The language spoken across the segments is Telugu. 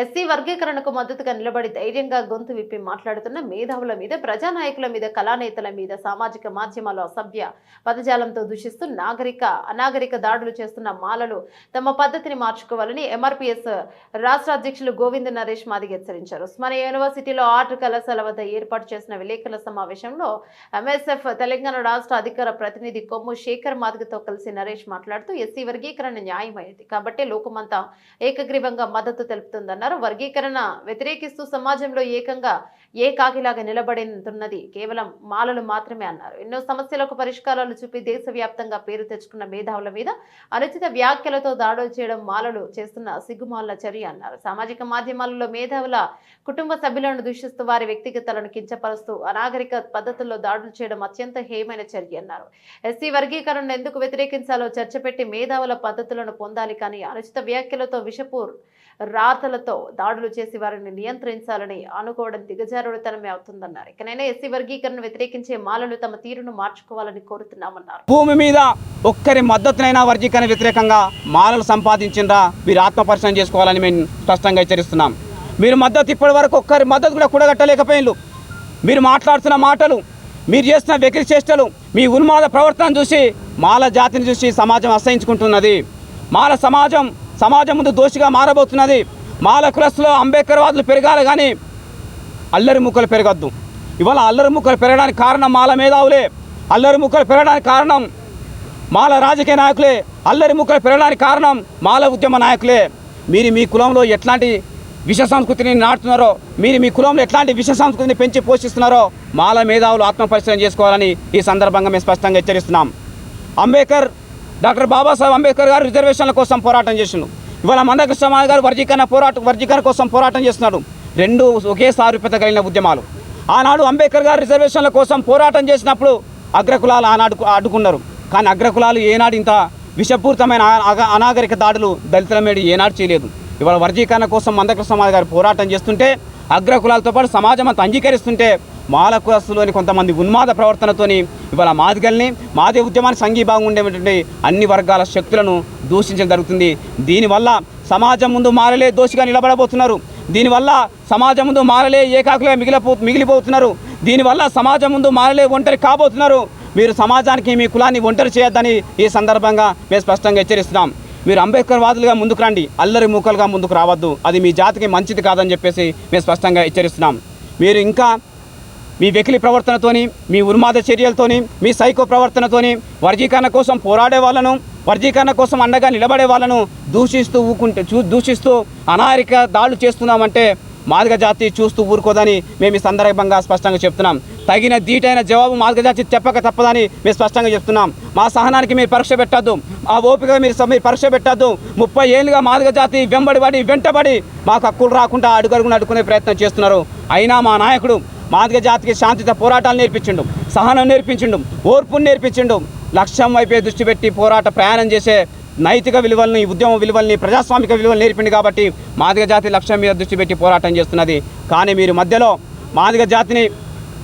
ఎస్సీ వర్గీకరణకు మద్దతుగా నిలబడి ధైర్యంగా గొంతు విప్పి మాట్లాడుతున్న మేధావుల మీద ప్రజానాయకుల మీద కళానేతల మీద సామాజిక మాధ్యమాల అసభ్య పదజాలంతో దూషిస్తూ నాగరిక అనాగరిక దాడులు చేస్తున్న మాలలు తమ పద్ధతిని మార్చుకోవాలని ఎంఆర్పీఎస్ రాష్ట్ర అధ్యక్షులు గోవింద్ నరేష్ మాదిగ హెచ్చరించారు. ఉస్మానియా యూనివర్సిటీలో ఆర్ట్ కళాశాల వద్ద ఏర్పాటు చేసిన విలేకరుల సమావేశంలో ఎంఎస్ఎఫ్ తెలంగాణ రాష్ట్ర అధికార ప్రతినిధి కొమ్ము శేఖర్ మాదిగతో కలిసి నరేష్ మాట్లాడుతూ ఎస్సీ వర్గీకరణ న్యాయమైనది కాబట్టి లోకమంతా ఏకగ్రీవంగా మద్దతు తెలుపుతుందన్నారు. వర్గీకరణ వ్యతిరేకిస్తూ సమాజంలో ఏకంగా ఏ కాకిలాగా నిలబడితున్నది కేవలం మాలలు మాత్రమే అన్నారు. ఎన్నో సమస్యలకు పరిష్కారాలు చూపి దేశవ్యాప్తంగా పేరు తెచ్చుకున్న మేధావుల మీద అనుచిత వ్యాఖ్యలతో దాడులు చేయడం మాలలు చేస్తున్న సిగ్గుమాల చర్య అన్నారు. సామాజిక మాధ్యమాలలో మేధావుల కుటుంబ సభ్యులను దూషిస్తూ వారి వ్యక్తిగతలను కించపరుస్తూ అనాగరిక పద్ధతుల్లో దాడులు చేయడం అత్యంత హేయమైన చర్య అన్నారు. ఎస్సీ వర్గీకరణను ఎందుకు వ్యతిరేకించాలో చర్చ పెట్టి మేధావుల పద్ధతులను పొందాలి కానీ అనుచిత వ్యాఖ్యలతో విషపూర్ రాతలతో దాడులు చేసి వారిని నియంత్రించాలని అనుకోవడం దిగజారుడుతనమే అవుతుందన్నారు. ఇకనైనా ఎస్సీ వర్గీకరణ వ్యతిరేకించే మాలలు తమ తీరును మార్చుకోవాలని కోరుతున్నామన్నారు. భూమి మీద ఒక్కరి మద్దతునైనా వర్గీకరణ వ్యతిరేకంగా మాలలు సంపాదించిండ్రా మీరు ఆత్మపరిశీలన చేసుకోవాలని మేము స్పష్టంగా హెచ్చరిస్తున్నాం. మీరు మద్దతు ఇప్పటి వరకు ఒక్కరి మద్దతు కూడా కూడగట్టలేకపోయిన్లు. మీరు మాట్లాడుతున్న మాటలు మీరు చేస్తున్న వెకిలి చేష్టలు మీ ఉన్మాద ప్రవర్తన చూసి మాల జాతిని చూసి సమాజం అసహించుకుంటున్నది. మాల సమాజం సమాజం ముందు దోషిగా మారబోతున్నది. మాల కులస్తులో అంబేద్కర్వాదులు పెరగాలి కానీ అల్లరి ముక్కలు పెరగద్దు. ఇవాళ అల్లరి ముక్కలు పెరగడానికి కారణం మాల మేధావులే. అల్లరి ముక్కలు పెరగడానికి కారణం మాల రాజకీయ నాయకులే. అల్లరి ముక్కలు పెరగడానికి కారణం మాల ఉద్యమ నాయకులే. మీరు మీ కులంలో ఎట్లాంటి విష సంస్కృతిని నాటుతున్నారో మీరు మీ కులంలో ఎట్లాంటి విష సంస్కృతిని పెంచి పోషిస్తున్నారో మాల మేధావులు ఆత్మపరిశీలన చేసుకోవాలని ఈ సందర్భంగా మేము స్పష్టంగా హెచ్చరిస్తున్నాం. అంబేద్కర్ డాక్టర్ బాబాసాహెబ్ అంబేద్కర్ గారు రిజర్వేషన్ల కోసం పోరాటం చేసిండు. ఇవాళ మందకృష్ణ మాదిగ గారు వర్గీకరణ పోరాటం వర్గీకరణ కోసం పోరాటం చేస్తున్నాడు. రెండు ఒకే సారూప్యత కలిగిన ఉద్యమాలు. ఆనాడు అంబేద్కర్ గారు రిజర్వేషన్ల కోసం పోరాటం చేసినప్పుడు అగ్రకులాలు ఆనాడు అడ్డుకున్నారు. కానీ అగ్రకులాలు ఏనాడు ఇంత విషపూరితమైన అనాగరిక దాడులు దళితుల మీద ఏనాడు చేయలేదు. ఇవాళ వర్గీకరణ కోసం మందకృష్ణ మాదిగ గారు పోరాటం చేస్తుంటే అగ్రకులాలతో పాటు సమాజం అంతా అంగీకరిస్తుంటే మాల కొంతమంది ఉన్మాద ప్రవర్తనతోని ఇవాళ మాదిగల్ని మాదే ఉద్యమాన్ని సంఘీభాగం ఉండేటువంటి అన్ని వర్గాల శక్తులను దూషించడం జరుగుతుంది. దీనివల్ల సమాజం ముందు మారలే దోషిగా నిలబడబోతున్నారు. దీనివల్ల సమాజం ముందు మారలే ఏకాకులుగా మిగిలిపో మిగిలిపోతున్నారు. దీనివల్ల సమాజం ముందు మారలే ఒంటరి కాబోతున్నారు. మీరు సమాజానికి మీ కులాన్ని ఒంటరి చేయొద్దని ఈ సందర్భంగా మేము స్పష్టంగా హెచ్చరిస్తున్నాం. మీరు అంబేద్కర్ వాదులుగా ముందుకు రండి. అల్లరి మూకలుగా ముందుకు రావద్దు. అది మీ జాతికి మంచిది కాదని చెప్పేసి మేము స్పష్టంగా హెచ్చరిస్తున్నాం. మీరు ఇంకా మీ వెకిలి ప్రవర్తనతోని మీ ఉన్మాద చర్యలతోని మీ సైకో ప్రవర్తనతోని వర్గీకరణ కోసం పోరాడే వాళ్ళను వర్గీకరణ కోసం అండగా నిలబడే వాళ్ళను దూషిస్తూ ఊకుంటే చూ దూషిస్తూ అనాగరిక దాడులు చేస్తున్నామంటే మాదిగ జాతి చూస్తూ ఊరుకోదని మేము ఈ సందర్భంగా స్పష్టంగా చెప్తున్నాం. తగిన ధీటైన జవాబు మాదిగ జాతి చెప్పక తప్పదని మేము స్పష్టంగా చెప్తున్నాం. మా సహనానికి మీరు పరీక్ష పెట్టద్దు. ఆ ఓపిక మీరు మీరు పరీక్ష పెట్టద్దు. ముప్పై ఏళ్ళుగా మాదిగ జాతి వెంబడిబడి వెంటబడి మాకు హక్కులు రాకుండా అడుగడుగున అడుకునే ప్రయత్నం చేస్తున్నారు. అయినా మా నాయకుడు మాదిగ జాతికి శాంతిత పోరాటాలు నేర్పించిండు సహనం నేర్పించిండు ఓర్పును నేర్పించిండు. లక్ష్యం వైపే దృష్టి పెట్టి పోరాట ప్రయాణం చేసే నైతిక విలువల్ని ఉద్యమ విలువల్ని ప్రజాస్వామిక విలువలు నేర్పింది కాబట్టి మాదిగ జాతి లక్ష్యం మీద దృష్టి పెట్టి పోరాటం చేస్తున్నది. కానీ మీరు మధ్యలో మాదిగ జాతిని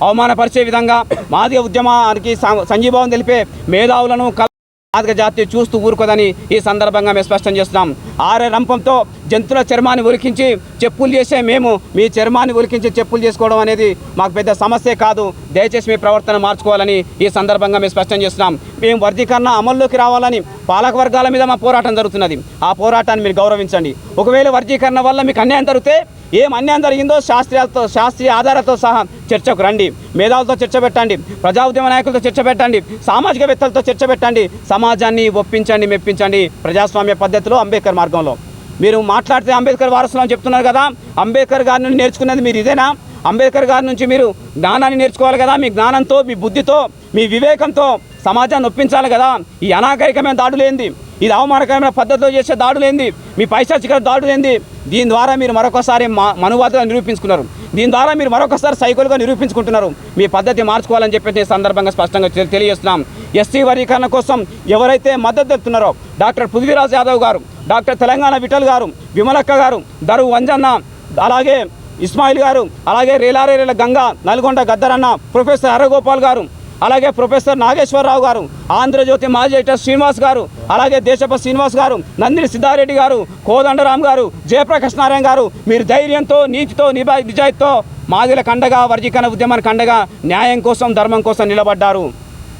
అవమానపరిచే విధంగా మాదిగ ఉద్యమానికి సంజీభావం సంఘీభావం తెలిపే మేధావులను కల జాతి చూస్తూ ఊరుకోదని ఈ సందర్భంగా మేము స్పష్టం చేస్తున్నాం. ఆరే రంపంతో జంతువుల చర్మాన్ని ఉరికించి చెప్పులు చేసే మేము మీ చర్మాన్ని ఉరికించి చెప్పులు చేసుకోవడం అనేది మాకు పెద్ద సమస్యే కాదు. దయచేసి మీ ప్రవర్తన మార్చుకోవాలని ఈ సందర్భంగా మేము స్పష్టం చేస్తున్నాం. మేము వర్గీకరణ అమల్లోకి రావాలని పాలక వర్గాల మీద మా పోరాటం జరుగుతున్నది. ఆ పోరాటాన్ని మీరు గౌరవించండి. ఒకవేళ వర్గీకరణ వల్ల మీకు అన్యాయం జరిగితే ఏం అన్యాయం జరిగిందో శాస్త్రీయాలతో శాస్త్రీయ ఆధారాలతో సహా చర్చకు రండి. మేధావులతో చర్చ పెట్టండి. ప్రజా ఉద్యమ నాయకులతో చర్చ పెట్టండి. సామాజికవేత్తలతో చర్చ పెట్టండి. సమాజాన్ని ఒప్పించండి మెప్పించండి. ప్రజాస్వామ్య పద్ధతిలో అంబేద్కర్ మార్గంలో. మీరు మాట్లాడితే అంబేద్కర్ వారసులు అని చెప్తున్నారు కదా. అంబేద్కర్ గారి నుండి నేర్చుకున్నది మీరు ఇదేనా? అంబేద్కర్ గారి నుంచి మీరు జ్ఞానాన్ని నేర్చుకోవాలి కదా. మీ జ్ఞానంతో మీ బుద్ధితో మీ వివేకంతో సమాజాన్ని ఒప్పించాలి కదా. ఈ అనాగరికమైన దాడులేంది? ఇది అవమానకరమైన పద్ధతిలో చేసే దాడులేంది మీ పైశాచిక దాడులేంది దీని ద్వారా మీరు మరొకసారి మా మనువాదుగా నిరూపించుకున్నారు. దీని ద్వారా మీరు మరొకసారి సైకిల్గా నిరూపించుకుంటున్నారు. మీ పద్ధతి మార్చుకోవాలని చెప్పేసి సందర్భంగా స్పష్టంగా తెలియజేస్తున్నాం. ఎస్సీ వర్గీకరణ కోసం ఎవరైతే మద్దతు తెలుపుతున్నారో డాక్టర్ పృథ్వీరాజ్ యాదవ్ గారు డాక్టర్ తెలంగాణ విఠల్ గారు విమలక్క గారు దరు వంజన్న అలాగే ఇస్మాయిల్ గారు అలాగే రేలారేల గంగా నల్గొండ గద్దరన్న ప్రొఫెసర్ హరగోపాల్ గారు అలాగే ప్రొఫెసర్ నాగేశ్వరరావు గారు ఆంధ్రజ్యోతి మాజీ ఎడిటర్ శ్రీనివాస్ గారు అలాగే దేశప శ్రీనివాస్ గారు నందిని సిద్ధారెడ్డి గారు కోదండరామ్ గారు జయప్రకాష్ నారాయణ గారు మీరు ధైర్యంతో నీతితో నిబా నిజాయితీతో మాదిల కండగా వర్గీకరణ ఉద్యమానికి కండగా న్యాయం కోసం ధర్మం కోసం నిలబడ్డారు.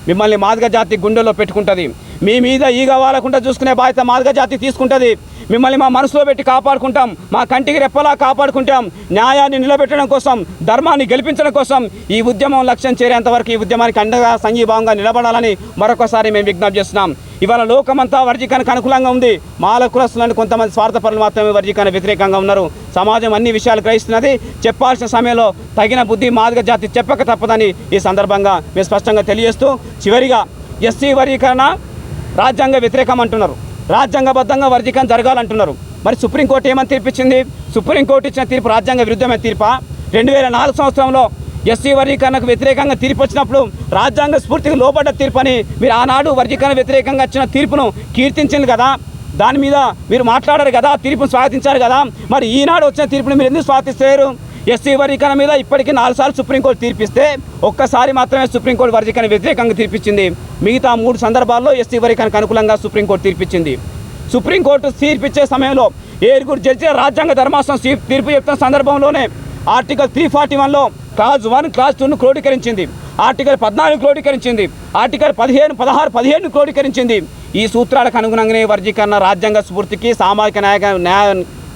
మిమ్మల్ని మాదిగ జాతి గుండెలో పెట్టుకుంటుంది. మీ మీద ఈగ వాలకుండా చూసుకునే బాధ్యత మాదిగ జాతి తీసుకుంటుంది. మిమ్మల్ని మా మనసులో పెట్టి కాపాడుకుంటాం మా కంటికి రెప్పలా కాపాడుకుంటాం. న్యాయాన్ని నిలబెట్టడం కోసం ధర్మాన్ని గెలిపించడం కోసం ఈ ఉద్యమం లక్ష్యం చేరేంతవరకు ఈ ఉద్యమానికి అండగా సంఘీభావంగా నిలబడాలని మరొకసారి మేము విజ్ఞప్తి చేస్తున్నాం. ఇవాళ లోకమంతా వర్గీకరణకు అనుకూలంగా ఉంది. మాల కొంతమంది స్వార్థపరులు మాత్రమే వర్గీకరణ వ్యతిరేకంగా ఉన్నారు. సమాజం అన్ని విషయాలు గ్రహిస్తున్నది. చెప్పాల్సిన సమయంలో తగిన బుద్ధి మాదిగ జాతి చెప్పక తప్పదని ఈ సందర్భంగా మేము స్పష్టంగా తెలియజేస్తూ చివరిగా ఎస్సీ వర్గీకరణ రాజ్యాంగ వ్యతిరేకం అంటున్నారు. రాజ్యాంగబద్ధంగా వర్గీకరణ జరగాలంటున్నారు. మరి సుప్రీంకోర్టు ఏమని తీర్పిచ్చింది? సుప్రీంకోర్టు ఇచ్చిన తీర్పు రాజ్యాంగ విరుద్ధమైన తీర్పా? రెండు వేల నాలుగు సంవత్సరంలో ఎస్సీ వర్గీకరణకు వ్యతిరేకంగా తీర్పు వచ్చినప్పుడు రాజ్యాంగ స్ఫూర్తికి లోబడ్డ తీర్పు అని మీరు ఆనాడు వర్గీకరణ వ్యతిరేకంగా వచ్చిన తీర్పును కీర్తించింది కదా? దాని మీద మీరు మాట్లాడారు కదా? తీర్పును స్వాగతించారు కదా? మరి ఈనాడు వచ్చిన తీర్పుని మీరు ఎందుకు స్వాగతిస్తారు ఎస్సీ వర్గీకరణ మీద ఇప్పటికీ నాలుగు సార్లు సుప్రీంకోర్టు తీర్పిస్తే ఒక్కసారి మాత్రమే సుప్రీంకోర్టు వర్గీకరణ వ్యతిరేకంగా తీర్పిచ్చింది. మిగతా మూడు సందర్భాల్లో ఎస్సీ వర్గీకరణకు అనుకూలంగా సుప్రీంకోర్టు తీర్పిచ్చింది. సుప్రీంకోర్టు తీర్పిచ్చే సమయంలో ఏరుగురు జడ్జి రాజ్యాంగ ధర్మాసనం తీర్పు చెప్తున్న సందర్భంలోనే ఆర్టికల్ త్రీ ఫార్టీ వన్లో క్లాజ్ వన్ క్లాజ్ టూను క్రోడీకరించింది. ఆర్టికల్ పద్నాలుగు క్రోడీకరించింది. ఆర్టికల్ పదిహేను పదహారు పదిహేను క్రోడీకరించింది. ఈ సూత్రాలకు అనుగుణంగానే వర్గీకరణ రాజ్యాంగ స్ఫూర్తికి సామాజిక న్యాయ న్యాయ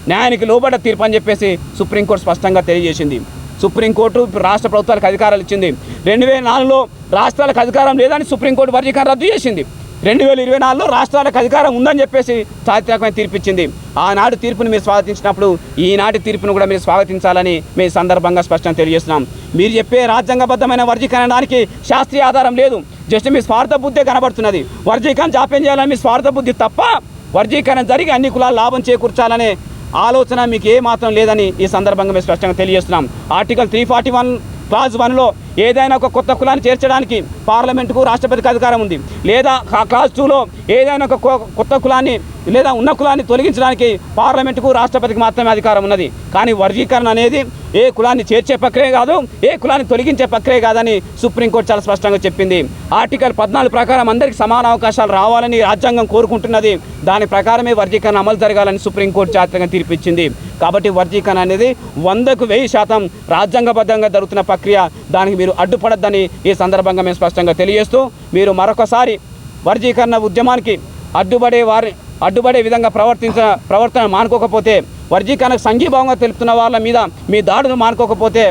న్యాయానికి లోబడ్డ తీర్పు అని చెప్పేసి సుప్రీంకోర్టు స్పష్టంగా తెలియజేసింది. సుప్రీంకోర్టు రాష్ట్ర ప్రభుత్వాలకు అధికారాలు ఇచ్చింది. రెండు వేల నాలుగులో రాష్ట్రాలకు అధికారం లేదని సుప్రీంకోర్టు వర్గీకరణ రద్దు చేసింది. రెండు వేల ఇరవై నాలుగులో రాష్ట్రాలకు అధికారం ఉందని చెప్పేసి చారిత్రాత్మకమైన తీర్పిచ్చింది ఆనాడు తీర్పును మీరు స్వాగతించినప్పుడు ఈనాటి తీర్పును కూడా మీరు స్వాగతించాలని మీ సందర్భంగా స్పష్టం తెలియజేస్తున్నాం. మీరు చెప్పే రాజ్యాంగబద్ధమైన వర్గీకరణానికి శాస్త్రీయ ఆధారం లేదు. జస్ట్ మీ స్వార్థ బుద్ధే కనబడుతున్నది. వర్గీకరణ జాప్యం చేయాలని మీ స్వార్థ బుద్ధి తప్ప వర్గీకరణ జరిగి అన్ని కులాలు లాభం చేకూర్చాలనే ఆలోచన మీకు ఏమాత్రం లేదని ఈ సందర్భంగా మేము స్పష్టంగా తెలియజేస్తున్నాం. Article three forty one clause వన్లో ఏదైనా ఒక కొత్త కులాన్ని చేర్చడానికి పార్లమెంటుకు రాష్ట్రపతికి అధికారం ఉంది. లేదా ఆ క్లాజ్ టూలో ఏదైనా ఒక కొ- కొత్త కులాన్ని లేదా ఉన్న కులాన్ని తొలగించడానికి పార్లమెంటుకు రాష్ట్రపతికి మాత్రమే అధికారం ఉన్నది. కానీ వర్గీకరణ అనేది ఏ కులాన్ని చేర్చే ప్రక్రియ కాదు ఏ కులాన్ని తొలగించే ప్రక్రియ కాదని సుప్రీంకోర్టు చాలా స్పష్టంగా చెప్పింది. ఆర్టికల్ పద్నాలుగు ప్రకారం అందరికీ సమాన అవకాశాలు రావాలని రాజ్యాంగం కోరుకుంటున్నది. దాని ప్రకారమే వర్గీకరణ అమలు జరగాలని సుప్రీంకోర్టు చారిత్రంగా తీర్పిచ్చింది. కాబట్టి వర్గీకరణ అనేది వందకు వెయ్యి శాతం రాజ్యాంగబద్ధంగా జరుగుతున్న ప్రక్రియ. దానికి మీరు అడ్డుపడద్దని ఈ సందర్భంగా మేము స్పష్టంగా తెలియజేస్తూ మీరు మరొకసారి వర్గీకరణ ఉద్యమానికి అడ్డుపడే వారి అడ్డుపడే విధంగా ప్రవర్తించిన ప్రవర్తన మానుకోకపోతే వర్గీకరణకు సంఘీభావంగా తెలుపుతున్న వాళ్ళ మీద మీ దాడులు మానుకోకపోతే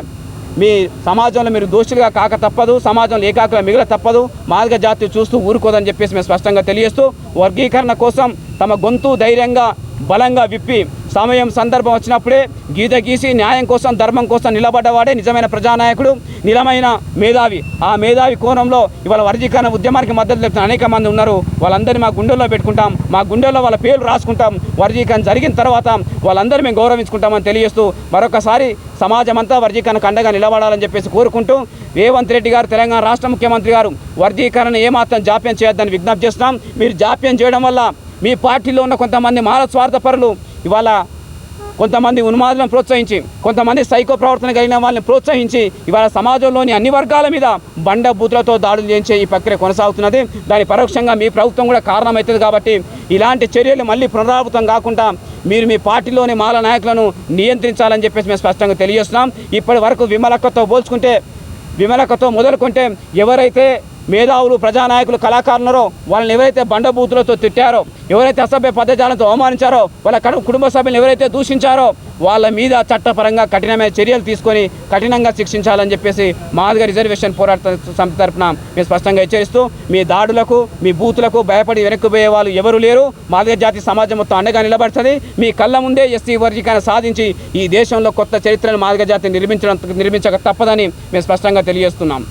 మీ సమాజంలో మీరు దోషులుగా కాక తప్పదు సమాజంలో ఏకాకులు మిగిల తప్పదు మార్గ జాతి చూస్తూ ఊరుకోదని చెప్పేసి మేము స్పష్టంగా తెలియజేస్తూ వర్గీకరణ కోసం తమ గొంతు ధైర్యంగా బలంగా విప్పి సమయం సందర్భం వచ్చినప్పుడే గీత గీసి న్యాయం కోసం ధర్మం కోసం నిలబడ్డవాడే నిజమైన ప్రజానాయకుడు నిలమైన మేధావి. ఆ మేధావి కోణంలో ఇవాళ వర్గీకరణ ఉద్యమానికి మద్దతు తెలుపుతున్న అనేక మంది ఉన్నారు. వాళ్ళందరినీ మా గుండెల్లో పెట్టుకుంటాం. మా గుండెల్లో వాళ్ళ పేర్లు రాసుకుంటాం. వర్గీకరణ జరిగిన తర్వాత వాళ్ళందరూ మేము గౌరవించుకుంటామని తెలియజేస్తూ మరొకసారి సమాజం అంతా వర్గీకరణకు అండగా నిలబడాలని చెప్పేసి కోరుకుంటూ రేవంత్ రెడ్డి గారు తెలంగాణ రాష్ట్ర ముఖ్యమంత్రి గారు వర్గీకరణ ఏమాత్రం జాప్యం చేయొద్దని విజ్ఞప్తి చేస్తున్నాం. మీరు జాప్యం చేయడం వల్ల మీ పార్టీలో ఉన్న కొంతమంది మాల స్వార్థపరులు ఇవాళ కొంతమంది ఉన్మాదులను ప్రోత్సహించి కొంతమంది సైకో ప్రవర్తన కలిగిన వాళ్ళని ప్రోత్సహించి ఇవాళ సమాజంలోని అన్ని వర్గాల మీద బండ బూతులతో దాడులు చేయించే ఈ ప్రక్రియ కొనసాగుతున్నది. దాని పరోక్షంగా మీ ప్రభుత్వం కూడా కారణమవుతుంది కాబట్టి ఇలాంటి చర్యలు మళ్ళీ పునరావృతం కాకుండా మీరు మీ పార్టీలోని మాల నాయకులను నియంత్రించాలని చెప్పేసి మేము స్పష్టంగా తెలియజేస్తున్నాం. ఇప్పటి వరకు విమలక్కతో పోల్చుకుంటే విమలకతో మొదలుకుంటే ఎవరైతే మేధావులు ప్రజానాయకులు కళాకారులరో వాళ్ళని ఎవరైతే బండబూతులతో తిట్టారో ఎవరైతే అసభ్య పదజాలంతో అవమానించారో వాళ్ళ కుటుంబ సభ్యులను ఎవరైతే దూషించారో వాళ్ళ మీద చట్టపరంగా కఠినమైన చర్యలు తీసుకొని కఠినంగా శిక్షించాలని చెప్పేసి మాదిగ రిజర్వేషన్ పోరాట సంస్థ తరఫున మేము స్పష్టంగా హెచ్చరిస్తూ మీ దాడులకు మీ బూతులకు భయపడి వెనక్కిపోయే వాళ్ళు ఎవరు లేరు. మాదిగ జాతి సమాజం మొత్తం అండగా నిలబడుతుంది. మీ కళ్ళ ముందే ఎస్సీ వర్గీకరణ సాధించి ఈ దేశంలో కొత్త చరిత్రను మాదిగ జాతి నిర్మించడం నిర్మించక తప్పదని మేము స్పష్టంగా తెలియజేస్తున్నాం.